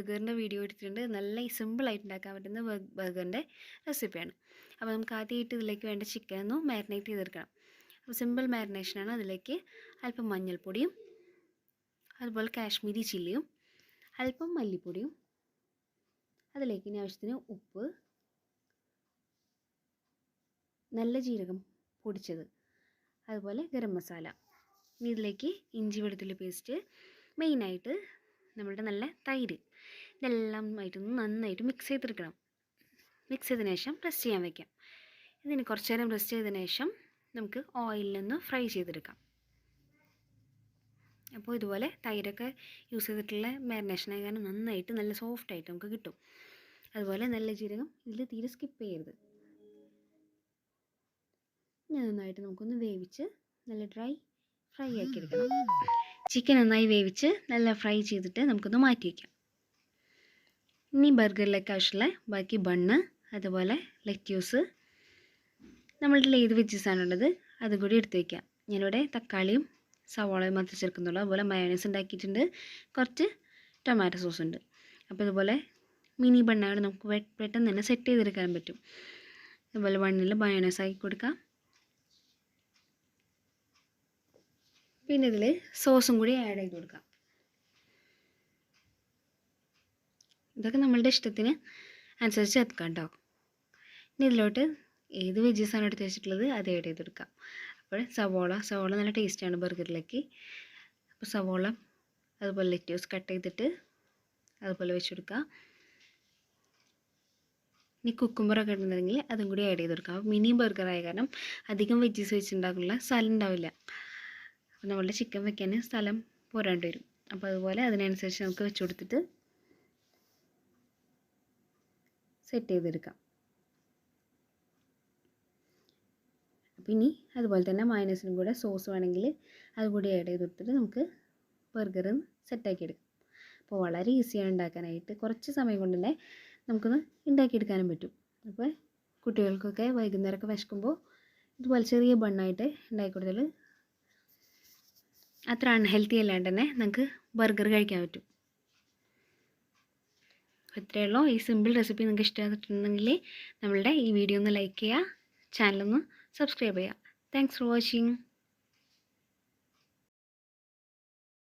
ബർഗറിന്റെ video എടുത്തിട്ടുണ്ട്. നല്ല സിമ്പിളായിട്ട് ഉണ്ടാക്കാൻ പറ്റുന്ന ബർഗറിന്റെ റെസിപ്പിയാണ്. അപ്പോൾ നമുക്ക് ആദ്യമായിട്ട് ഇതിലേക്ക് വേണ്ട ചിക്കൻ ഒന്ന് മാരിനേറ്റ് ചെയ്തെടുക്കണം. അപ്പോൾ സിമ്പിൾ മാരിനേഷനാണ് അതിലേക്ക് അല്പം മഞ്ഞൾപ്പൊടിയും അതുപോലെ കാശ്മീരി ചില്ലിയും അല്പം മല്ലിപ്പൊടിയും അതിലേക്ക് ഇനി ആവശ്യത്തിന് ഉപ്പ് നല്ല ജീരകം പൊടിച്ചത് അതുപോലെ ഗരം മസാല. ഇനി ഇതിലേക്ക് ഇഞ്ചി വെളുത്തുള്ളി പേസ്റ്റ് മെയിനായിട്ട് നമ്മളുടെ നല്ല തൈര്. ഇതെല്ലാം ആയിട്ടൊന്ന് നന്നായിട്ട് മിക്സ് ചെയ്തെടുക്കണം. മിക്സ് ചെയ്തതിന് ശേഷം റെസ്റ്റ് ചെയ്യാൻ വയ്ക്കാം ഇതിന് കുറച്ച് നേരം റെസ്റ്റ് ചെയ്തതിന് ശേഷം നമുക്ക് ഓയിലിൽ നിന്ന് ഫ്രൈ ചെയ്തെടുക്കാം. അപ്പോൾ ഇതുപോലെ തൈരൊക്കെ യൂസ് ചെയ്തിട്ടുള്ള മാരിനേഷൻ ആയ നന്നായിട്ട് നല്ല സോഫ്റ്റ് ആയിട്ട് നമുക്ക് കിട്ടും. അതുപോലെ നല്ല ജീരകം ഇതിൽ തീരെ സ്കിപ്പ് ചെയ്യരുത്. ഇനി നന്നായിട്ട് നമുക്കൊന്ന് വേവിച്ച് നല്ല ഡ്രൈ ഫ്രൈ ആക്കി എടുക്കണം. ചിക്കൻ നന്നായി വേവിച്ച് നല്ല ഫ്രൈ ചെയ്തിട്ട് നമുക്കൊന്ന് മാറ്റി വയ്ക്കാം ഇനി ബർഗറിലേക്ക് ആവശ്യമുള്ള ബാക്കി ബണ്ണ് അതുപോലെ ലെറ്റ്യൂസ് നമ്മളുടെ ഏത് വെജസാണ് ഉള്ളത് അതും കൂടി എടുത്ത് വയ്ക്കാം ഞാനിവിടെ തക്കാളിയും സവാളയും മാത്രം ചേർക്കുന്നുള്ളൂ. അതുപോലെ മയോണൈസ് ഉണ്ടാക്കിയിട്ടുണ്ട്. കുറച്ച് ടൊമാറ്റോ സോസ് ഉണ്ട്. അപ്പോൾ ഇതുപോലെ മിനി ബണ്ണാണ് നമുക്ക് പെട്ടെന്ന് തന്നെ സെറ്റ് ചെയ്തെടുക്കാൻ പറ്റും. അതുപോലെ ബണ്ണിൽ മയോണൈസ് ആക്കി കൊടുക്കാം. പിന്നെ ഇതിൽ സോസും കൂടി ആഡ് ചെയ്ത് കൊടുക്കാം. ഇതൊക്കെ നമ്മളുടെ ഇഷ്ടത്തിന് അനുസരിച്ച് ചേർക്കാം കേട്ടോ ഇനി ഇതിലോട്ട് ഏത് വെജീസാണ് എടുത്ത് വെച്ചിട്ടുള്ളത് അത് ആഡ് ചെയ്തെടുക്കാം. അപ്പോൾ സവോള സവോള നല്ല ടേസ്റ്റാണ് ബർഗറിലേക്ക് അപ്പോൾ സവോള അതുപോലെ ലെറ്റ്യൂസ് കട്ട് ചെയ്തിട്ട് അതുപോലെ വെച്ച് കൊടുക്കുക ഇനി കുക്കുമ്പറൊക്കെ ഉണ്ടെന്നുണ്ടെങ്കിൽ അതും കൂടി ആഡ് ചെയ്ത് അപ്പോൾ മിനി ബർഗറായ കാരണം അധികം വെജീസ് വെച്ചിട്ടുണ്ടാക്കുള്ള സ്ഥലം ഉണ്ടാവില്ല. അപ്പോൾ നമ്മളുടെ ചിക്കൻ വെക്കാൻ സ്ഥലം പോരാണ്ട് വരും. അപ്പോൾ അതുപോലെ അതിനനുസരിച്ച് നമുക്ക് വെച്ച് കൊടുത്തിട്ട് സെറ്റ് ചെയ്തെടുക്കാം. അപ്പോൾ ഇനി അതുപോലെ തന്നെ മൈനസിനും കൂടെ സോസ് വേണമെങ്കിൽ അതുകൂടി ആഡ് ചെയ്ത് കൊടുത്തിട്ട് നമുക്ക് ബർഗർ സെറ്റാക്കി എടുക്കാം. അപ്പോൾ വളരെ ഈസിയാണ് ഉണ്ടാക്കാനായിട്ട്. കുറച്ച് സമയം കൊണ്ട് തന്നെ നമുക്കൊന്ന് ഉണ്ടാക്കിയെടുക്കാനും പറ്റും. അപ്പോൾ കുട്ടികൾക്കൊക്കെ വൈകുന്നേരമൊക്കെ വിശക്കുമ്പോൾ ഇതുപോലെ ചെറിയ ബണ്ണായിട്ട് ഉണ്ടാക്കി കൊടുത്താൽ അത്ര അൺഹെൽത്തി അല്ലാണ്ട് തന്നെ നമുക്ക് ബർഗർ കഴിക്കാൻ പറ്റും. ഇത്രയേ ഉള്ളൂ. ഈ സിമ്പിൾ റെസിപ്പി നിങ്ങൾക്ക് ഇഷ്ടമായിട്ടുണ്ടെങ്കിൽ നമ്മളുടെ ഈ വീഡിയോ ഒന്ന് ലൈക്ക് ചെയ്യുക. ചാനലൊന്ന് സബ്സ്ക്രൈബ് ചെയ്യുക. Thanks for watching